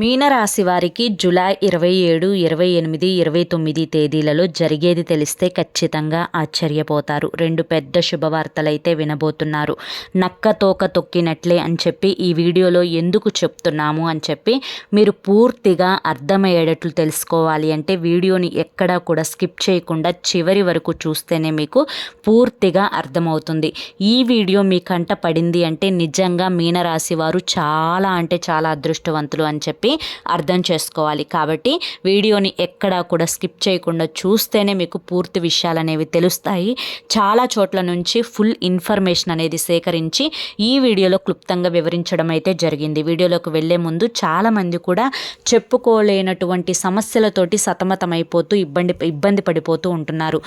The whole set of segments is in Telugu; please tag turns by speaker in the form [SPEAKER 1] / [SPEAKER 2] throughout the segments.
[SPEAKER 1] మీనరాశి వారికి జులై ఇరవై ఏడు ఇరవై ఎనిమిది ఇరవై తొమ్మిది తేదీలలో జరిగేది తెలిస్తే ఖచ్చితంగా ఆశ్చర్యపోతారు. రెండు పెద్ద శుభవార్తలైతే వినబోతున్నారు. నక్క తోక తొక్కినట్లే అని చెప్పి ఈ వీడియోలో ఎందుకు చెప్తున్నాము అని చెప్పి మీరు పూర్తిగా అర్థమయ్యేటట్లు తెలుసుకోవాలి అంటే వీడియోని ఎక్కడా కూడా స్కిప్ చేయకుండా చివరి వరకు చూస్తేనే మీకు పూర్తిగా అర్థమవుతుంది. ఈ వీడియో మీ కంట పడింది అంటే నిజంగా మీనరాశి వారు చాలా అంటే చాలా అదృష్టవంతులు అని చెప్పి చెప్పి అర్థం చేసుకోవాలి. కాబట్టి వీడియోని ఎక్కడా కూడా స్కిప్ చేయకుండా చూస్తేనే మీకు పూర్తి విషయాలు అనేవి తెలుస్తాయి. చాలా చోట్ల నుంచి ఫుల్ ఇన్ఫర్మేషన్ అనేది సేకరించి ఈ వీడియోలో క్లుప్తంగా వివరించడం అయితే జరిగింది. వీడియోలోకి వెళ్ళే ముందు చాలామంది కూడా చెప్పుకోలేనటువంటి సమస్యలతోటి సతమతమైపోతూ ఇబ్బంది ఇబ్బంది పడిపోతూ ఉంటున్నారు.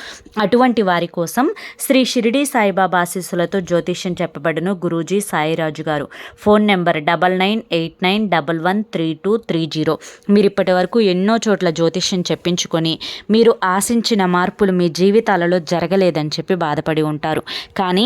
[SPEAKER 1] అటువంటి వారి కోసం శ్రీ షిరిడి సాయిబాబా ఆశీస్సులతో జ్యోతిష్యం చెప్పబడును గురూజీ సాయిరాజు గారు. Phone number double nine eight nine double one three two two three zero. మీరు ఇప్పటి వరకు ఎన్నో చోట్ల జ్యోతిష్యం చెప్పించుకొని మీరు ఆశించిన మార్పులు మీ జీవితాలలో జరగలేదని చెప్పి బాధపడి ఉంటారు. కానీ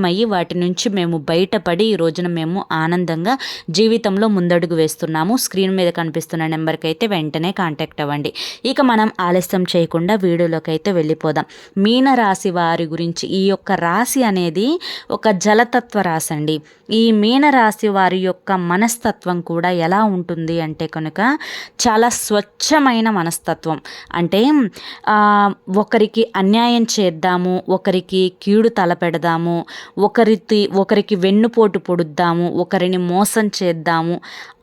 [SPEAKER 1] దూరమయ్యి వాటి నుంచి మేము బయటపడి ఈ రోజున మేము ఆనందంగా జీవితంలో ముందడుగు వేస్తున్నాము. స్క్రీన్ మీద కనిపిస్తున్న నెంబర్కి అయితే వెంటనే కాంటాక్ట్ అవ్వండి. ఇక మనం ఆలస్యం చేయకుండా వీడియోలోకి అయితే వెళ్ళిపోదాం. మీన రాశి వారి గురించి ఈ యొక్క రాశి అనేది ఒక జలతత్వ రాశి అండి ఈ మీన రాశి వారి యొక్క మనస్తత్వం కూడా ఎలా ఉంటుంది అంటే కనుక చాలా స్వచ్ఛమైన మనస్తత్వం. అంటే ఒకరికి అన్యాయం చేద్దాము ఒకరికి కీడు తలపెడదాము ఒకరికి ఒకరికి వెన్నుపోటు పొడుద్దాము ఒకరిని మోసం చేద్దాము.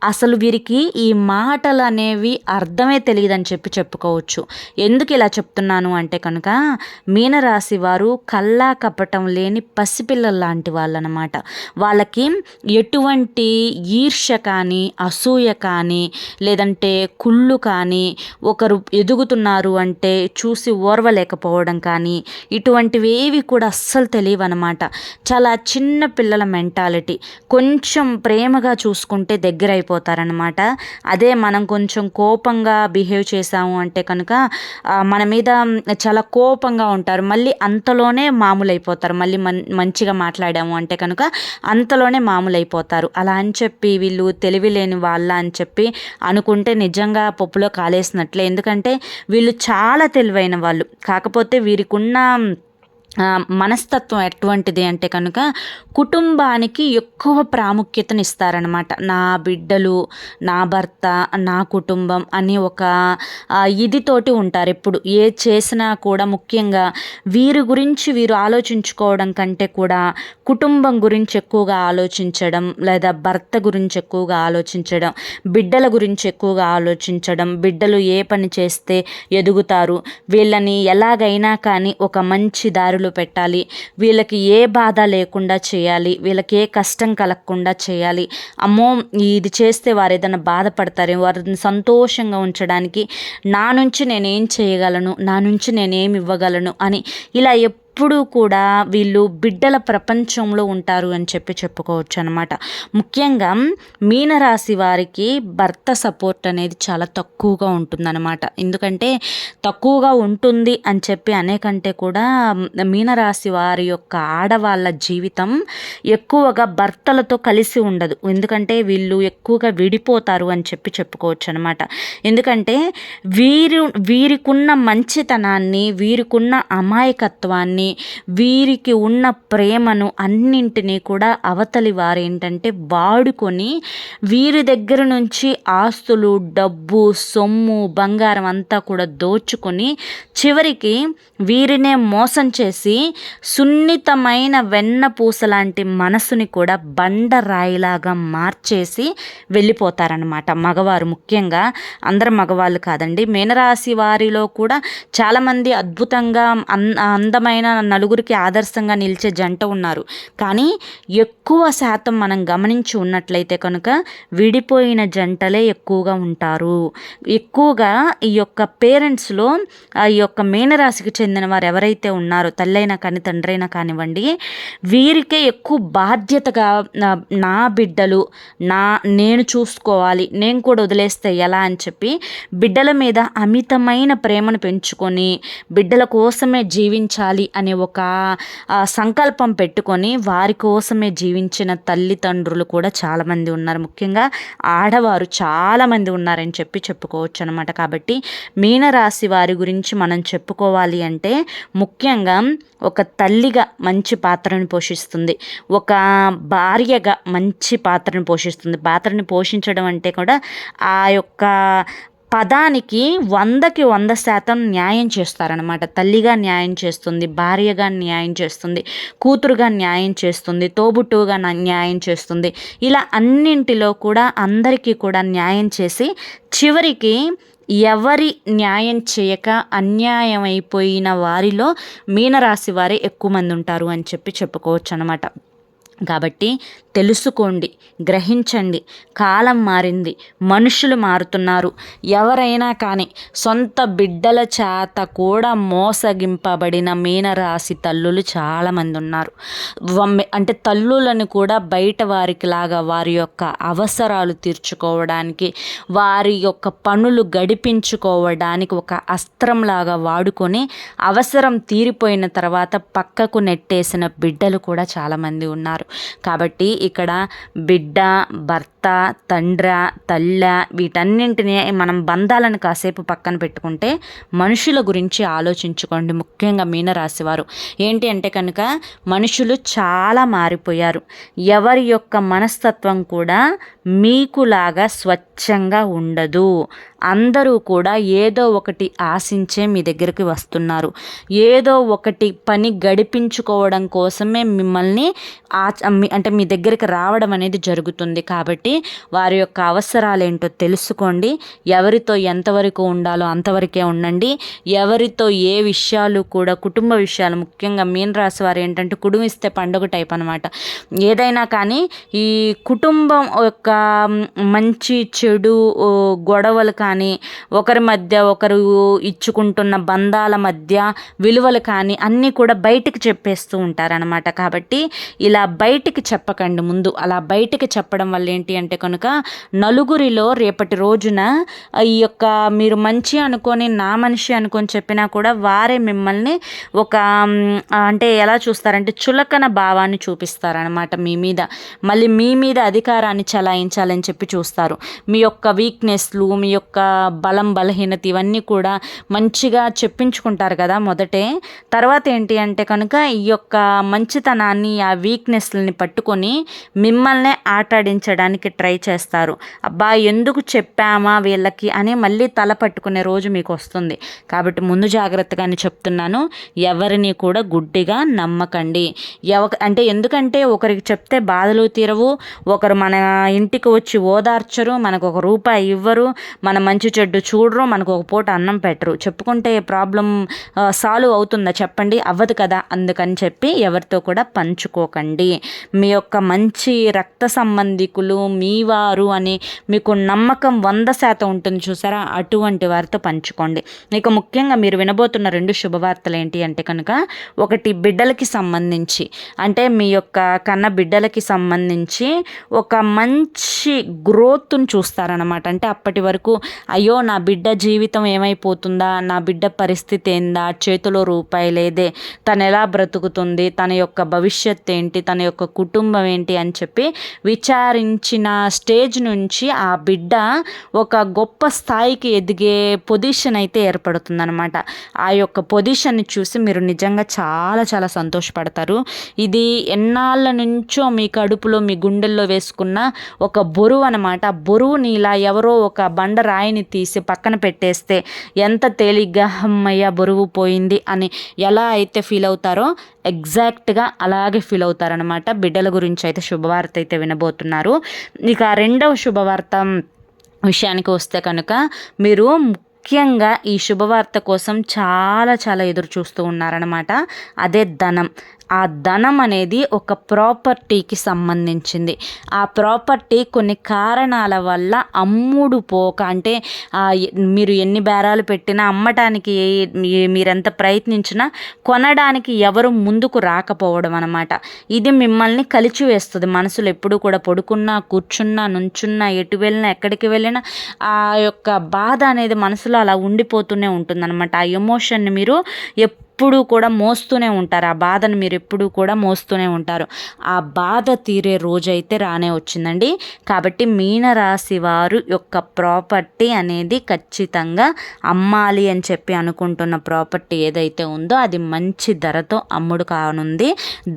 [SPEAKER 1] అసలు వీరికి ఈ మాటలు అనేవి అర్థమే తెలియదని చెప్పి చెప్పుకోవచ్చు. ఎందుకు ఇలా చెప్తున్నాను అంటే కనుక మీనరాశి వారు కల్లా కపటం లేని పసిపిల్లల లాంటి వాళ్ళనమాట. వాళ్ళకి ఎటువంటి ఈర్ష్య కానీ అసూయ కానీ లేదంటే కుళ్ళు కానీ ఒకరు ఎదుగుతున్నారు అంటే చూసి ఓర్వలేకపోవడం కానీ ఇటువంటివి ఏవి కూడా అస్సలు తెలియవు అనమాట చాలా చిన్న పిల్లల మెంటాలిటీ. కొంచెం ప్రేమగా చూసుకుంటే దగ్గర అయిపోతారనమాట అదే మనం కొంచెం కోపంగా బిహేవ్ చేసాము అంటే కనుక మన మీద చాలా కోపంగా ఉంటారు. మళ్ళీ అంతలోనే మామూలు అయిపోతారు మళ్ళీ మన్ మంచిగా మాట్లాడాము అంటే కనుక అంతలోనే మామూలు అయిపోతారు అలా అని చెప్పి వీళ్ళు తెలివి లేని వాళ్ళ అని చెప్పి అనుకుంటే నిజంగా పప్పులో కాలేసినట్లే. ఎందుకంటే వీళ్ళు చాలా తెలివైన వాళ్ళు. కాకపోతే వీరికి ఉన్న మనస్తత్వం ఎటువంటిది అంటే కనుక కుటుంబానికి ఎక్కువ ప్రాముఖ్యతను ఇస్తారనమాట నా బిడ్డలు నా భర్త నా కుటుంబం అని ఒక ఇదితోటి ఉంటారు ఎప్పుడు. ఏ చేసినా కూడా ముఖ్యంగా వీరి గురించి వీరు ఆలోచించుకోవడం కంటే కూడా కుటుంబం గురించి ఎక్కువగా ఆలోచించడం లేదా భర్త గురించి ఎక్కువగా ఆలోచించడం బిడ్డల గురించి ఎక్కువగా ఆలోచించడం బిడ్డలు ఏ పని చేస్తే ఎదుగుతారు వీళ్ళని ఎలాగైనా కానీ ఒక మంచి దారి దారులు పెట్టాలి. వీళ్ళకి ఏ బాధ లేకుండా చేయాలి. వీళ్ళకి ఏ కష్టం కలగకుండా చేయాలి. అమ్మో ఇది చేస్తే వారు ఏదైనా బాధపడతారు? వారిని సంతోషంగా ఉంచడానికి నా నుంచి నేనేం చేయగలను? నా నుంచి నేనేమి ఇవ్వగలను? అని ఇలా ఎప్పుడు కూడా వీళ్ళు బిడ్డల ప్రపంచంలో ఉంటారు అని చెప్పి చెప్పుకోవచ్చు అనమాట ముఖ్యంగా మీనరాశి వారికి భర్త సపోర్ట్ అనేది చాలా తక్కువగా ఉంటుందన్నమాట. ఎందుకంటే తక్కువగా ఉంటుంది అని చెప్పి అనేకంటే కూడా మీనరాశి వారి యొక్క ఆడవాళ్ళ జీవితం ఎక్కువగా భర్తలతో కలిసి ఉండదు. ఎందుకంటే వీళ్ళు ఎక్కువగా విడిపోతారు అని చెప్పి చెప్పుకోవచ్చు అనమాట ఎందుకంటే వీరు వీరికున్న మంచితనాన్ని వీరికున్న అమాయకత్వాన్ని వీరికి ఉన్న ప్రేమను అన్నింటినీ కూడా అవతలి వారు ఏంటంటే వాడుకొని వీరి దగ్గర నుంచి ఆస్తులు డబ్బు సొమ్ము బంగారం అంతా కూడా దోచుకొని చివరికి వీరినే మోసం చేసి సున్నితమైన వెన్నపూస లాంటి మనసుని కూడా బండరాయిలాగా మార్చేసి వెళ్ళిపోతారనమాట మగవారు ముఖ్యంగా అందరు మగవాళ్ళు కాదండి. మీనరాశి వారిలో కూడా చాలామంది అద్భుతంగా అందమైన నలుగురికి ఆదర్శంగా నిలిచే జంట ఉన్నారు. కానీ ఎక్కువ శాతం మనం గమనించి ఉన్నట్లయితే కనుక విడిపోయిన జంటలే ఎక్కువగా ఉంటారు. ఎక్కువగా ఈ యొక్క పేరెంట్స్లో ఈ యొక్క మీనరాశికి చెందిన వారు ఎవరైతే ఉన్నారో తల్లైనా కానీ తండ్రైనా కానివ్వండి వీరికే ఎక్కువ బాధ్యతగా నా బిడ్డలు నా నేను చూసుకోవాలి నేను కూడా వదిలేస్తే ఎలా అని చెప్పి బిడ్డల మీద అమితమైన ప్రేమను పెంచుకొని బిడ్డల కోసమే జీవించాలి అనే ఒక సంకల్పం పెట్టుకొని వారి కోసమే జీవించిన తల్లిదండ్రులు కూడా చాలామంది ఉన్నారు. ముఖ్యంగా ఆడవారు చాలామంది ఉన్నారని చెప్పి చెప్పుకోవచ్చు అనమాట కాబట్టి మీనరాశి వారి గురించి మనం చెప్పుకోవాలి అంటే ముఖ్యంగా ఒక తల్లిగా మంచి పాత్రను పోషిస్తుంది. ఒక భార్యగా మంచి పాత్రను పోషిస్తుంది. పాత్రని పోషించడం అంటే కూడా ఆ యొక్క పదానికి వందకి వంద శాతం న్యాయం చేస్తారనమాట తల్లిగా న్యాయం చేస్తుంది భార్యగా న్యాయం చేస్తుంది కూతురుగా న్యాయం చేస్తుంది తోబుట్టువుగా న్యాయం చేస్తుంది. ఇలా అన్నింటిలో కూడా అందరికీ కూడా న్యాయం చేసి చివరికి ఎవరి న్యాయం చేయక అన్యాయం అయిపోయిన వారిలో మీనరాశి వారే ఎక్కువ మంది ఉంటారు అని చెప్పి చెప్పుకోవచ్చు అనమాట కాబట్టి తెలుసుకోండి గ్రహించండి. కాలం మారింది మనుషులు మారుతున్నారు. ఎవరైనా కానీ సొంత బిడ్డల చేత కూడా మోసగింపబడిన మీనరాశి తల్లులు చాలామంది ఉన్నారు. అంటే తల్లులను కూడా బయట వారికి లాగా వారి యొక్క అవసరాలు తీర్చుకోవడానికి వారి యొక్క పనులు గడిపించుకోవడానికి ఒక అస్త్రంలాగా వాడుకొని అవసరం తీరిపోయిన తర్వాత పక్కకు నెట్టేసిన బిడ్డలు కూడా చాలామంది ఉన్నారు. కాబట్టి ఇక్కడ బిడ్డ భర్త తండ్ర తల్ల వీటన్నింటినీ మనం బంధాలను కాసేపు పక్కన పెట్టుకుంటే మనుషుల గురించి ఆలోచించుకోండి. ముఖ్యంగా మీనరాశివారు. ఏంటి అంటే కనుక మనుషులు చాలా మారిపోయారు. ఎవరి యొక్క మనస్తత్వం కూడా మీకులాగా స్వచ్ఛంగా ఉండదు. అందరూ కూడా ఏదో ఒకటి ఆశించే మీ దగ్గరికి వస్తున్నారు. ఏదో ఒకటి పని గడిపించుకోవడం కోసమే మిమ్మల్ని అంటే మీ దగ్గరికి రావడం అనేది జరుగుతుంది. కాబట్టి వారి యొక్క అవసరాలు ఏంటో తెలుసుకోండి. ఎవరితో ఎంతవరకు ఉండాలో అంతవరకే ఉండండి. ఎవరితో ఏ విషయాలు కూడా కుటుంబ విషయాలు ముఖ్యంగా మీన రాశి వారు ఏంటంటే కుడుమిస్తే పండుగ టైప్ అనమాట ఏదైనా కానీ ఈ కుటుంబం యొక్క మంచి చెడు గొడవలు కానీ ఒకరి మధ్య ఒకరు ఇచ్చుకుంటున్న బంధాల మధ్య విలువలు కానీ అన్నీ కూడా బయటికి చెప్పేస్తూ ఉంటారనమాట కాబట్టి ఇలా బయటికి చెప్పకండి ముందు. అలా బయటికి చెప్పడం వల్ల ఏంటి అంటే కనుక నలుగురిలో రేపటి రోజున ఈ యొక్క మీరు మంచి అనుకొని నా మనిషి అనుకొని చెప్పినా కూడా వారే మిమ్మల్ని ఒక అంటే ఎలా చూస్తారంటే చులకన భావాన్ని చూపిస్తారనమాట మీ మీద. మళ్ళీ మీ మీద అధికారాన్ని చలాయించాలని చెప్పి చూస్తారు. మీ యొక్క వీక్నెస్లు మీ యొక్క బలం బలహీనత ఇవన్నీ కూడా మంచిగా చెప్పించుకుంటారు కదా మొదటే. తర్వాత ఏంటి అంటే కనుక ఈ యొక్క మంచితనాన్ని ఆ వీక్నెస్లని పట్టుకొని మిమ్మల్ని ఆటాడించడానికి ట్రై చేస్తారు. అబ్బా ఎందుకు చెప్పామా వీళ్ళకి అని మళ్ళీ తల పట్టుకునే రోజు మీకు వస్తుంది. కాబట్టి ముందు జాగ్రత్తగానే చెప్తున్నాను. ఎవరిని కూడా గుడ్డిగా నమ్మకండి. ఎవ అంటే ఎందుకంటే ఒకరికి చెప్తే బాధలు తీరవు ఒకరు మన ఇంటికి వచ్చి ఓదార్చరు మనకు ఒక రూపాయి ఇవ్వరు మన మంచి చెడ్డు చూడరు మనకు ఒక పూట అన్నం పెట్టరు. చెప్పుకుంటే ప్రాబ్లం సాల్వ్ అవుతుందా చెప్పండి? అవ్వదు కదా. అందుకని చెప్పి ఎవరితో కూడా పంచుకోకండి. మీ యొక్క మంచి రక్త సంబంధికులు మీ వారు అని మీకు నమ్మకం వంద శాతం ఉంటుంది చూసారా? అటువంటి వారితో పంచుకోండి. ఇక ముఖ్యంగా మీరు వినబోతున్న రెండు శుభవార్తలు ఏంటి అంటే కనుక ఒకటి బిడ్డలకి సంబంధించి. అంటే మీ యొక్క కన్న బిడ్డలకి సంబంధించి ఒక మంచి గ్రోత్ను చూస్తారనమాట అంటే అప్పటి వరకు అయ్యో నా బిడ్డ జీవితం ఏమైపోతుందా? నా బిడ్డ పరిస్థితి ఏందా? చేతిలో రూపాయి లేదే. తను ఎలా బ్రతుకుతుంది? తన యొక్క భవిష్యత్ ఏంటి? తన యొక్క కుటుంబం ఏంటి? అని చెప్పి విచారించిన స్టేజ్ నుంచి ఆ బిడ్డ ఒక గొప్ప స్థాయికి ఎదిగే పొజిషన్ అయితే ఏర్పడుతుందనమాట ఆ యొక్క పొజిషన్ని చూసి మీరు నిజంగా చాలా చాలా సంతోషపడతారు. ఇది ఎన్నాళ్ళ నుంచో మీ కడుపులో మీ గుండెల్లో వేసుకున్న ఒక బరువు అనమాట బరువుని ఇలా ఎవరో ఒక బండ రాయిని తీసి పక్కన పెట్టేస్తే ఎంత తేలిగ్గా అమ్మయ్య బరువు పోయింది అని ఎలా అయితే ఫీల్ అవుతారో ఎగ్జాక్ట్గా అలాగే ఫీల్ అవుతారనమాట బిడ్డల గురించి అయితే శుభవార్త అయితే వినబోతున్నారు. ఇక రెండవ శుభవార్త విషయానికి వస్తే కనుక మీరు ముఖ్యంగా ఈ శుభవార్త కోసం చాలా చాలా ఎదురు చూస్తూ ఉన్నారనమాట అదే ధనం. ఆ ధనం అనేది ఒక ప్రాపర్టీకి సంబంధించింది. ఆ ప్రాపర్టీ కొన్ని కారణాల వల్ల అమ్ముడు పోక అంటే మీరు ఎన్ని బేరాలు పెట్టినా అమ్మటానికి మీరెంత ప్రయత్నించినా కొనడానికి ఎవరు ముందుకు రాకపోవడం అనమాట ఇది మిమ్మల్ని కలిచివేస్తుంది. మనసులో ఎప్పుడు కూడా పడుకున్నా కూర్చున్నా నుంచున్నా ఎటు వెళ్ళినా ఎక్కడికి వెళ్ళినా ఆ యొక్క బాధ అనేది మనసులో అలా ఉండిపోతూనే ఉంటుందన్నమాట. ఆ ఎమోషన్ని మీరు ఎప్పుడు ఎప్పుడూ కూడా మోస్తూనే ఉంటారు. ఆ బాధను మీరు ఎప్పుడూ కూడా మోస్తూనే ఉంటారు. ఆ బాధ తీరే రోజైతే రానే వచ్చిందండి. కాబట్టి మీనరాశి వారు యొక్క ప్రాపర్టీ అనేది ఖచ్చితంగా అమ్మాలి అని చెప్పి అనుకుంటున్న ప్రాపర్టీ ఏదైతే ఉందో అది మంచి ధరతో అమ్ముడు కానుంది.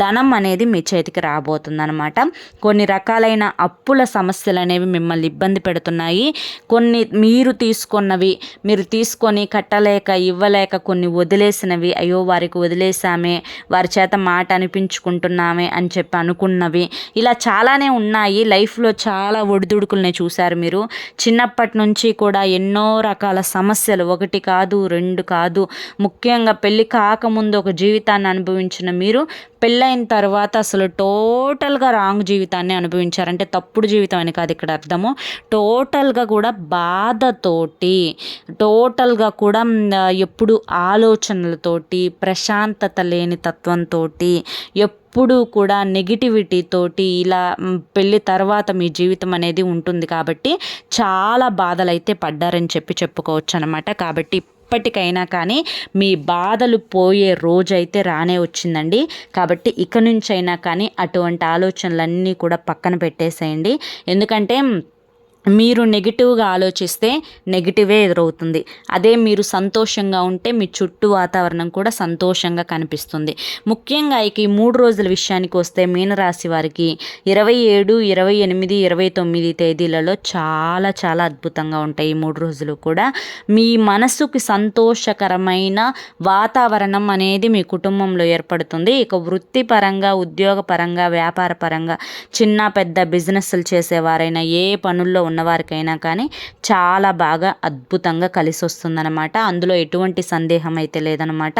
[SPEAKER 1] ధనం అనేది మీ చేతికి రాబోతుందనమాట కొన్ని రకాలైన అప్పుల సమస్యలు అనేవి మిమ్మల్ని ఇబ్బంది పెడుతున్నాయి. కొన్ని మీరు తీసుకున్నవి మీరు తీసుకొని కట్టలేక ఇవ్వలేక కొన్ని వదిలేసినవి అయ్యో అయ్యో వారికి వదిలేసామే వారి చేత మాట అనిపించుకుంటున్నామే అని చెప్పి అనుకున్నవి. ఇలా చాలానే ఉన్నాయి. లైఫ్లో చాలా ఒడిదుడుకుల్ని చూశారు మీరు. చిన్నప్పటి నుంచి కూడా ఎన్నో రకాల సమస్యలు. ఒకటి కాదు రెండు కాదు. ముఖ్యంగా పెళ్ళి కాకముందు ఒక జీవితాన్ని అనుభవించిన మీరు పెళ్ళైన తర్వాత అసలు టోటల్గా రాంగ్ జీవితాన్ని అనుభవించారు. అంటే తప్పుడు జీవితం అని కాదు ఇక్కడ అర్థము. టోటల్గా కూడా బాధతోటి టోటల్గా కూడా ఎప్పుడు ఆలోచనలతోటి ప్రశాంతత లేని తత్వంతో ఎప్పుడూ కూడా నెగిటివిటీతోటి ఇలా పెళ్ళి తర్వాత మీ జీవితం అనేది ఉంటుంది కాబట్టి చాలా బాధలు అయితే పడ్డారని చెప్పి చెప్పుకోవచ్చు అనమాట కాబట్టి ఎప్పటికైనా కానీ మీ బాధలు పోయే రోజైతే రానే వచ్చిందండి. కాబట్టి ఇక నుంచైనా కానీ అటువంటి ఆలోచనలన్నీ కూడా పక్కన పెట్టేసేయండి. ఎందుకంటే మీరు నెగిటివ్గా ఆలోచిస్తే నెగిటివే ఎదురవుతుంది. అదే మీరు సంతోషంగా ఉంటే మీ చుట్టూ వాతావరణం కూడా సంతోషంగా కనిపిస్తుంది. ముఖ్యంగా ఇక ఈ మూడు రోజుల విషయానికి వస్తే మీనరాశి వారికి ఇరవై ఏడు ఇరవై ఎనిమిది ఇరవై తొమ్మిది తేదీలలో చాలా చాలా అద్భుతంగా ఉంటాయి ఈ మూడు రోజులు కూడా. మీ మనసుకి సంతోషకరమైన వాతావరణం అనేది మీ కుటుంబంలో ఏర్పడుతుంది. ఇక వృత్తిపరంగా ఉద్యోగపరంగా వ్యాపార పరంగా చిన్న పెద్ద బిజినెస్లు చేసేవారైనా ఏ పనుల్లో ఉన్నవారికైనా కానీ చాలా బాగా అద్భుతంగా కలిసి వస్తుందన్నమాట అందులో ఎటువంటి సందేహం అయితే లేదనమాట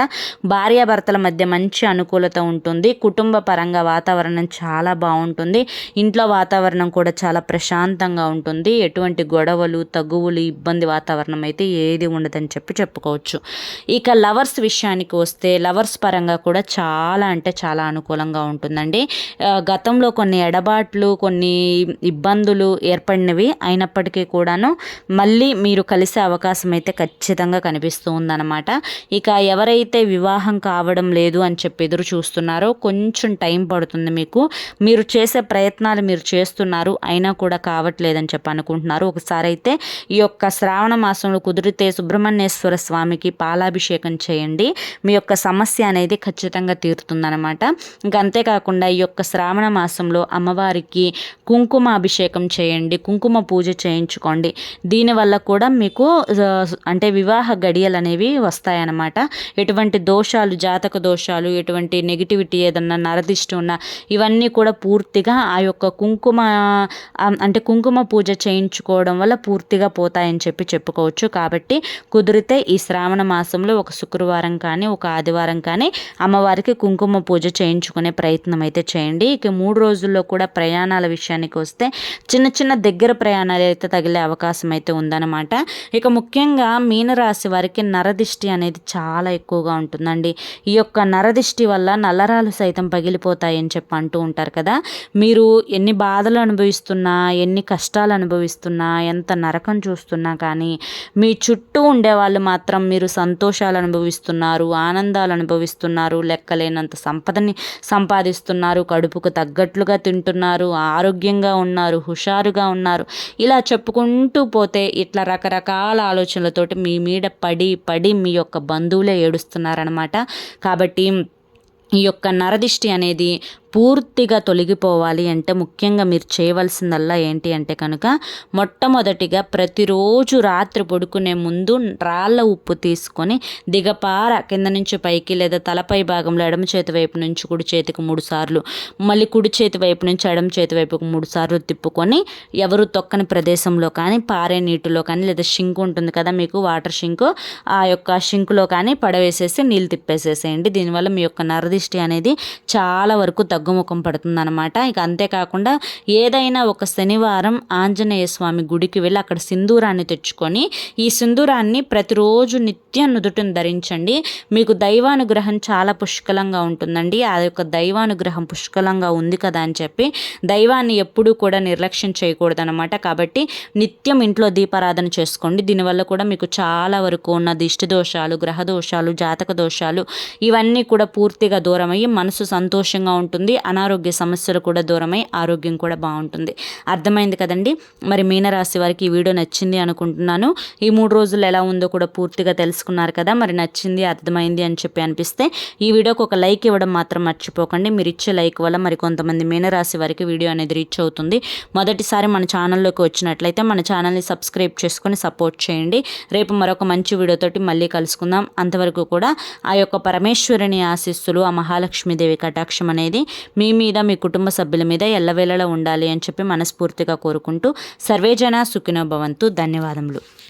[SPEAKER 1] భార్యాభర్తల మధ్య మంచి అనుకూలత ఉంటుంది. కుటుంబ పరంగా వాతావరణం చాలా బాగుంటుంది. ఇంట్లో వాతావరణం కూడా చాలా ప్రశాంతంగా ఉంటుంది. ఎటువంటి గొడవలు తగువులు ఇబ్బంది వాతావరణం అయితే ఏది ఉండదని చెప్పి చెప్పుకోవచ్చు. ఇక లవర్స్ విషయానికి వస్తే లవర్స్ పరంగా కూడా చాలా అంటే చాలా అనుకూలంగా ఉంటుందండి. గతంలో కొన్ని ఎడబాట్లు కొన్ని ఇబ్బందులు ఏర్పడినవి అయినప్పటికీ కూడాను మళ్ళీ మీరు కలిసే అవకాశం అయితే ఖచ్చితంగా కనిపిస్తూ ఉందన్నమాట. ఇక ఎవరైతే వివాహం కావడం లేదు అని చెప్పి ఎదురు చూస్తున్నారో కొంచెం టైం పడుతుంది మీకు. మీరు చేసే ప్రయత్నాలు మీరు చేస్తున్నారు అయినా కూడా కావట్లేదని చెప్పి అనుకుంటున్నారు. ఒకసారి అయితే ఈ యొక్క శ్రావణ మాసంలో కుదిరితే సుబ్రహ్మణ్యేశ్వర స్వామికి పాలాభిషేకం చేయండి. మీ యొక్క సమస్య అనేది ఖచ్చితంగా తీరుతుందనమాట ఇంకా అంతేకాకుండా ఈ యొక్క శ్రావణ మాసంలో అమ్మవారికి కుంకుమ అభిషేకం చేయండి. కుంకుమ పూజ చేయించుకోండి. దీనివల్ల కూడా మీకు అంటే వివాహ గడియలు అనేవి వస్తాయన్నమాట. ఎటువంటి దోషాలు జాతక దోషాలు ఎటువంటి నెగిటివిటీ ఏదన్నా నరదిష్టి ఉన్న ఇవన్నీ కూడా పూర్తిగా ఆ యొక్క కుంకుమ అంటే కుంకుమ పూజ చేయించుకోవడం వల్ల పూర్తిగా పోతాయని చెప్పి చెప్పుకోవచ్చు. కాబట్టి కుదిరితే ఈ శ్రావణ మాసంలో ఒక శుక్రవారం కానీ ఒక ఆదివారం కానీ అమ్మవారికి కుంకుమ పూజ చేయించుకునే ప్రయత్నం అయితే చేయండి. ఇక మూడు రోజుల్లో కూడా ప్రయాణాల విషయానికి వస్తే చిన్న చిన్న దగ్గర ప్రయాణం ప్రయాణాలు అయితే తగిలే అవకాశం అయితే ఉందన్నమాట. ఇక ముఖ్యంగా మీనరాశి వారికి నరదిష్టి అనేది చాలా ఎక్కువగా ఉంటుందండి. ఈ యొక్క నరదిష్టి వల్ల నల్లరాలు సైతం పగిలిపోతాయని చెప్పి అంటూ ఉంటారు కదా. మీరు ఎన్ని బాధలు అనుభవిస్తున్నా ఎన్ని కష్టాలు అనుభవిస్తున్నా ఎంత నరకం చూస్తున్నా కానీ మీ చుట్టూ ఉండే వాళ్ళు మాత్రం మీరు సంతోషాలు అనుభవిస్తున్నారు ఆనందాలు అనుభవిస్తున్నారు లెక్కలేనంత సంపదని సంపాదిస్తున్నారు కడుపుకు తగ్గట్లుగా తింటున్నారు ఆరోగ్యంగా ఉన్నారు హుషారుగా ఉన్నారు. ఇలా చెప్పుకుంటూ పోతే ఇట్లా రకరకాల ఆలోచనలతోటి మీ మీద పడి పడి మీ యొక్క బంధువులే ఏడుస్తున్నారనమాట కాబట్టి ఈ యొక్క నరదిష్టి అనేది పూర్తిగా తొలగిపోవాలి అంటే ముఖ్యంగా మీరు చేయవలసిందల్లా ఏంటి అంటే కనుక మొట్టమొదటిగా ప్రతిరోజు రాత్రి పడుకునే ముందు రాళ్ళ ఉప్పు తీసుకొని దిగపార కింద నుంచి పైకి లేదా తలపై భాగంలో ఎడమ చేతి వైపు నుంచి కుడి చేతికి మూడు సార్లు మళ్ళీ కుడి చేతి వైపు నుంచి ఎడమ చేతి వైపుకు మూడు సార్లు తిప్పుకొని ఎవరు తొక్కని ప్రదేశంలో కానీ పారే నీటిలో కానీ లేదా షింక్ ఉంటుంది కదా మీకు వాటర్ షింక్ ఆ యొక్క షింకులో కానీ పడవేసేసి నీళ్ళు తిప్పేసేసేయండి. దీనివల్ల మీ యొక్క నరదిష్టి అనేది చాలా వరకు తగ్గు తగ్గుముఖం పడుతుందన్నమాట. ఇక అంతేకాకుండా ఏదైనా ఒక శనివారం ఆంజనేయ స్వామి గుడికి వెళ్ళి అక్కడ సింధూరాన్ని తెచ్చుకొని ఈ సింధూరాన్ని ప్రతిరోజు నిత్యం నుదుటిని ధరించండి. మీకు దైవానుగ్రహం చాలా పుష్కలంగా ఉంటుందండి. ఆ యొక్క దైవానుగ్రహం పుష్కలంగా ఉంది కదా అని చెప్పి దైవాన్ని ఎప్పుడూ కూడా నిర్లక్ష్యం చేయకూడదనమాట కాబట్టి నిత్యం ఇంట్లో దీపారాధన చేసుకోండి. దీనివల్ల కూడా మీకు చాలా వరకు ఉన్న దిష్టి దోషాలు గ్రహ దోషాలు జాతక దోషాలు ఇవన్నీ కూడా పూర్తిగా దూరమయ్యి మనసు సంతోషంగా ఉంటుంది. అనారోగ్య సమస్యలు కూడా దూరమై ఆరోగ్యం కూడా బాగుంటుంది. అర్థమైంది కదండి? మరి మీనరాశి వారికి ఈ వీడియో నచ్చింది అనుకుంటున్నాను. ఈ మూడు రోజులు ఎలా ఉందో కూడా పూర్తిగా తెలుసుకున్నారు కదా? మరి నచ్చింది అర్థమైంది అని చెప్పి అనిపిస్తే ఈ వీడియోకి ఒక లైక్ ఇవ్వడం మాత్రం మర్చిపోకండి. మీరు ఇచ్చే లైక్ వల్ల మరి కొంతమంది మీనరాశి వారికి వీడియో అనేది రీచ్ అవుతుంది. మొదటిసారి మన ఛానల్లోకి వచ్చినట్లయితే మన ఛానల్ని సబ్స్క్రైబ్ చేసుకొని సపోర్ట్ చేయండి. రేపు మరొక మంచి వీడియోతోటి మళ్ళీ కలుసుకుందాం. అంతవరకు కూడా ఆ యొక్క పరమేశ్వరుని ఆశీస్సులు ఆ మహాలక్ష్మీదేవి కటాక్షం అనేది మీ మీద మీ కుటుంబ సభ్యుల మీద ఎల్లవేళలా ఉండాలి అని చెప్పి మనస్ఫూర్తిగా కోరుకుంటూ సర్వేజన సుఖినోభవంతు ధన్యవాదములు.